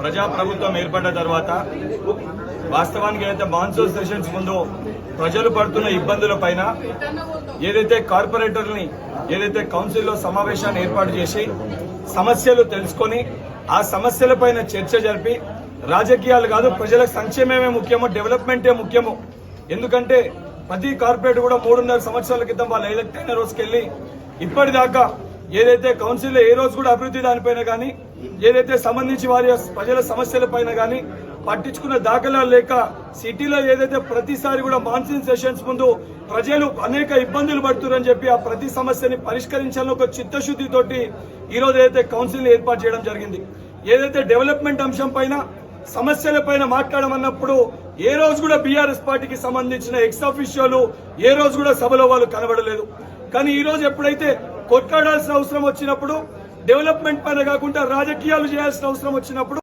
ప్రజాప్రభుత్వం ఏర్పడ్డ తర్వాత వాస్తవానికి ఏదైతే మాన్సూన్ సెషన్స్ ముందు ప్రజలు పడుతున్న ఇబ్బందుల పైన ఏదైతే కార్పొరేటర్ని ఏదైతే కౌన్సిల్లో సమావేశాన్ని ఏర్పాటు చేసి సమస్యలు తెలుసుకొని ఆ సమస్యల పైన చర్చ జరిపి రాజకీయాలు కాదు ప్రజల సంక్షేమమే ముఖ్యమో డెవలప్మెంటే ముఖ్యము. ఎందుకంటే ప్రతి కార్పొరేట్ కూడా మూడున్నర సంవత్సరాల క్రితం వాళ్ళు ఎలక్ట్ అయిన రోజుకెళ్ళి ఇప్పటిదాకా ఏదైతే కౌన్సిల్లో ఏ రోజు కూడా అభివృద్ధి దానిపైన కానీ ఏదైతే సంబంధించి వారి ప్రజల సమస్యల పైన కానీ పట్టించుకున్న దాఖలా లేక సిటీలో ఏదైతే ప్రతిసారి కూడా మాన్సూన్ సెషన్స్ ముందు ప్రజలు అనేక ఇబ్బందులు పడుతున్నారని చెప్పి ఆ ప్రతి సమస్యని పరిష్కరించాలని ఒక చిత్తశుద్ధితోటి ఈ రోజు ఏదైతే కౌన్సిల్ ఏర్పాటు చేయడం జరిగింది. ఏదైతే డెవలప్మెంట్ అంశం పైన సమస్యల పైన మాట్లాడమన్నప్పుడు ఏ రోజు కూడా బీఆర్ఎస్ పార్టీకి సంబంధించిన ఎక్స్ అఫీషియలు ఏ రోజు కూడా సభలో వాళ్ళు కనబడలేదు. కానీ ఈ రోజు ఎప్పుడైతే కొట్లాడాల్సిన అవసరం వచ్చినప్పుడు డెవలప్మెంట్ పైన కాకుండా రాజకీయాలు చేయాల్సిన అవసరం వచ్చినప్పుడు